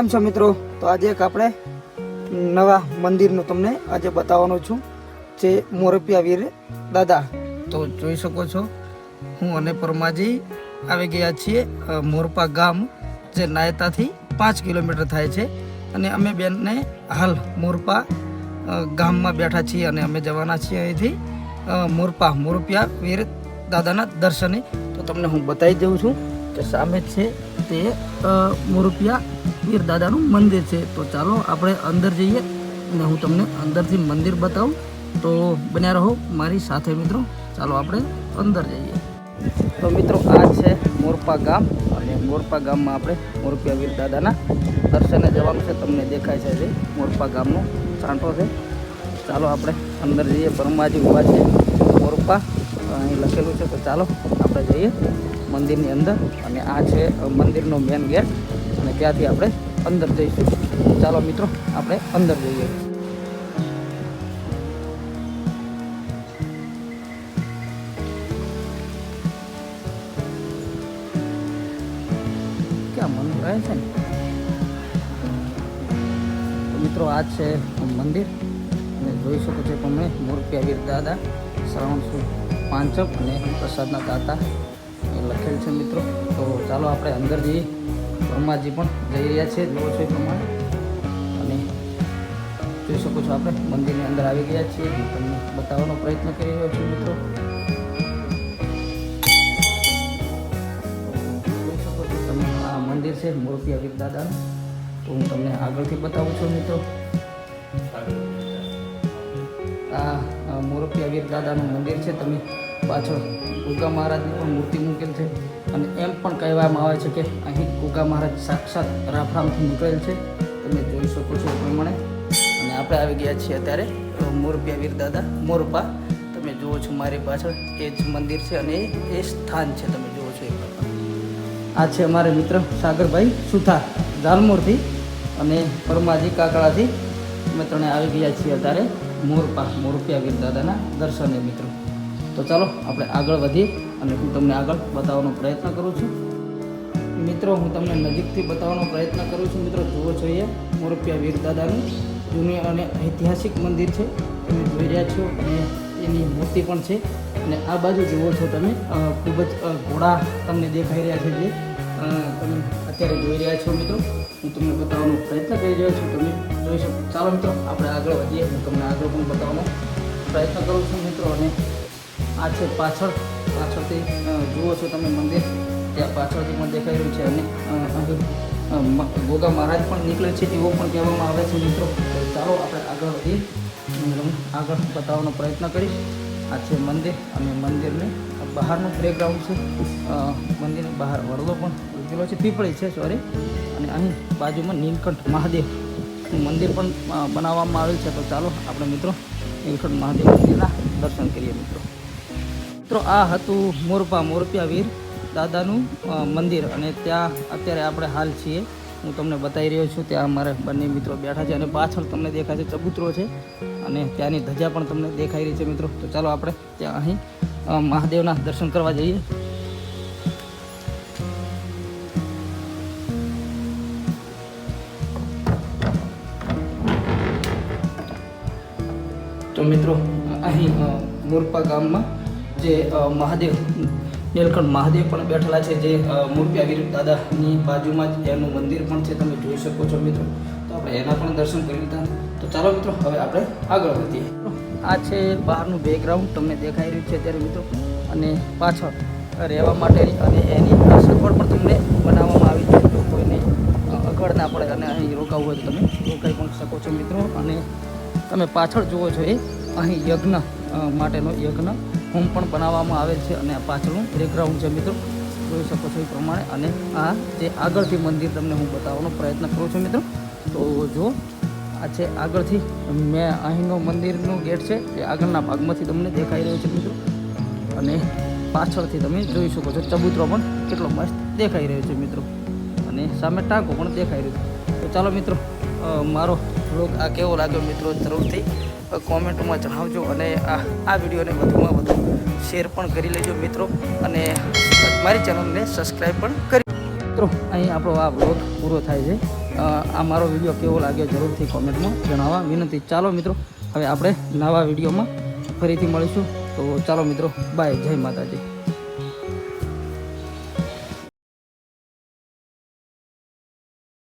કેમ છો મિત્રો? તો આજે એક આપણે નવા મંદિરનું તમને આજે બતાવવાનો છું, જે મોરપિયા વીર દાદા. તો જોઈ શકો છો, હું અને પરમાજી આવી ગયા છીએ મોરપા ગામ, જે નાયતાથી પાંચ કિલોમીટર થાય છે. અને અમે બેનને હાલ મોરપા ગામમાં બેઠા છીએ અને અમે જવાના છીએ અહીંથી મોરપા, મોરપિયા વીર દાદાના દર્શને. તો તમને હું બતાવી દઉં છું કે સામે છે તે મોરુપિયા મોરપિયા વીર દાદાનું મંદિર છે. તો ચાલો આપણે અંદર જઈએ અને હું તમને અંદરથી મંદિર બતાવું. તો બન્યા રહો મારી સાથે મિત્રો. ચાલો આપણે અંદર જઈએ. તો મિત્રો, આ છે મોરપા ગામ અને મોરપા ગામમાં આપણે મોરપિયા વીર દાદાના દર્શને જવાનું છે. તમને દેખાય છે જે મોરપા ગામનો છાંટો છે. ચાલો આપણે અંદર જઈએ. બ્રહ્માજી ઊભા છે મોરપા. અહીં લખેલું છે. તો ચાલો આપણે જઈએ. મંદિરની અંદર અને આ છે મંદિરનો મેન ગેટ અને ત્યાંથી આપણે અંદર જઈશું. ચાલો મિત્રો, આપણે અંદર જઈએ. ક્યાં મંદિર આવે છે ને? તો મિત્રો, આ છે મંદિર. અને જોઈ શકો છો તમે મોરપિયા વીર દાદા, શ્રાવણ પાંચમ અને પ્રસાદના દાતા લખેલ છે મિત્રો. તો ચાલો આપણે અંદર જઈએ. બ્રહ્માજી પણ જઈ રહ્યા છે જુઓ છો પ્રમાણે. અને જોઈ શકો છો આપણે, મંદિરની અંદર આવી ગયા છીએ. હું તમને બતાવવાનો પ્રયત્ન કરી રહ્યો છું મિત્રો. જોઈ શકો છો તમે, આ મંદિર છે મૂર્તિ વીર દાદાનું. તો હું તમને આગળથી બતાવું છું મિત્રો. આ મૂર્તિ મોરપિયા દાદાનું મંદિર છે. તમે પાછળ ગુગા મહારાજની પણ મૂર્તિ મૂકેલ છે અને એમ પણ કહેવામાં આવે છે કે અહીં ગુગા મહારાજ સાક્ષાત રાફરામથી નીકળેલ છે. તમે જોઈ શકો છો પ્રમાણે. અને આપણે આવી ગયા છીએ અત્યારે મોરપિયા વીર દાદા, મોરપા. તમે જુઓ છો મારી પાછળ, એ જ મંદિર છે અને એ- સ્થાન છે, તમે જુઓ છો આ છે અમારે મિત્ર સાગરભાઈ સુથાર, ઝાલમોરથી અને પરમાજી કાકડાથી. અમે ત્રણે આવી ગયા છીએ અત્યારે મોરપા, મોરપિયા વીર દાદાના દર્શને મિત્રો. તો ચાલો આપણે આગળ વધીએ અને હું તમને આગળ બતાવવાનો પ્રયત્ન કરું છું. મિત્રો, હું તમને નજીકથી બતાવવાનો પ્રયત્ન કરું છું. મિત્રો, જુઓ જોઈએ, મોરપિયા વીરદાદાનું જૂની અને ઐતિહાસિક મંદિર છે. તમે જોઈ રહ્યા છો અને એની મૂર્તિ પણ છે. અને આ બાજુ જુઓ છો તમે ખૂબ જ ઘોડા તમને દેખાઈ રહ્યા છે જે તમે અત્યારે જોઈ રહ્યા છો મિત્રો. હું તમને બતાવવાનો પ્રયત્ન કરી રહ્યો છું. તમે જોઈ શકો. ચાલો મિત્રો, આપણે આગળ વધીએ. હું તમને આગળ પણ બતાવવાનો પ્રયત્ન કરું છું મિત્રો. અને આ છે પાછળ. પાછળથી જુઓ છો તમે મંદિર. ત્યાં પાછળથી પણ દેખાઈ રહ્યું છે અને ગોગા મહારાજ પણ નીકળે છે એવો પણ કહેવામાં આવે છે મિત્રો. ચાલો આપણે આગળ વધીએ. આગળ બતાવવાનો પ્રયત્ન કરીશ. આ છે મંદિર અને મંદિરને બહારનું બેકગ્રાઉન્ડ છે. મંદિરની બહાર વડલો પણ ઉગેલો છે. પીપળી છે સોરી અને અહીં બાજુમાં નીલકંઠ મહાદેવ. મંદિર પણ બનાવવામાં આવેલ છે. તો ચાલો આપણે મિત્રો, નીલકંઠ મહાદેવ મંદિરના દર્શન કરીએ મિત્રો. મિત્રો, આ હતું મોરપા મોરપિયા વીર દાદાનું મંદિર. અને ત્યાં અત્યારે આપણે હાલ છીએ. હું તમને બતાવી રહ્યો છું, ત્યાં અમારે બંને મિત્રો બેઠા છે અને પાછળ તમને દેખાય છે ચબૂતરો છે અને ત્યાંની ધજા પણ તમને દેખાઈ રહી છે મિત્રો. તો ચાલો આપણે ત્યાં અહીં મહાદેવના દર્શન કરવા જઈએ. તો મિત્રો, અહીં મોરપા ગામમાં જે મહાદેવ, નીલકંઠ મહાદેવ પણ બેઠેલા છે, જે મૂર્તિ વીર દાદાની બાજુમાં જ એનું મંદિર પણ છે, તમે જોઈ શકો છો મિત્રો. તો આપણે એના પણ દર્શન કરી લીધા. તો ચાલો મિત્રો, હવે આપણે આગળ વધીએ. આ છે બહારનું બેકગ્રાઉન્ડ તમને દેખાઈ રહ્યું છે અત્યારે મિત્રો. અને પાછળ રહેવા માટેની અને એની સગવડ પણ તમને બનાવવામાં આવી છે. તો કોઈને અગળ ના પડે અને અહીં રોકાવું હોય તો તમે રોકાઈ પણ શકો છો મિત્રો. અને તમે પાછળ જુઓ છો એ અહીં યજ્ઞ માટેનો યજ્ઞ હોમ પણ બનાવવામાં આવેલ છે અને પાછળનું બેકગ્રાઉન્ડ છે મિત્રો. જોઈ શકો છો એ પ્રમાણે. અને આ જે આગળથી મંદિર તમને હું બતાવવાનો પ્રયત્ન કરું છું મિત્રો. તો જો આ છે આગળથી. મેં અહીંનો મંદિરનો ગેટ છે, એ આગળના ભાગમાંથી તમને દેખાઈ રહ્યો છે મિત્રો. અને પાછળથી તમે જોઈ શકો છો ચબૂતરો પણ કેટલો મસ્ત દેખાઈ રહ્યો છે મિત્રો. અને સામે ટાંકો પણ દેખાઈ રહ્યો છે. તો ચાલો મિત્રો મારો વ્લોગ આ કેવો લાગ્યો મિત્રો જરૂરથી કોમેન્ટમાં જણાવજો. અને આ આ વિડીયોને વધુમાં વધુ શેર પણ કરી લેજો મિત્રો. અને મારી ચેનલને સબસ્ક્રાઈબ પણ કરી મિત્રો, અહીં આપણો આ બ્લોગ પૂરો થાય છે. આ મારો વીડિયો કેવો લાગ્યો જરૂરથી કોમેન્ટમાં જણાવવા વિનંતી. ચાલો મિત્રો, હવે આપણે નવા વિડીયોમાં ફરીથી મળીશું. તો ચાલો મિત્રો બાય જય માતાજી.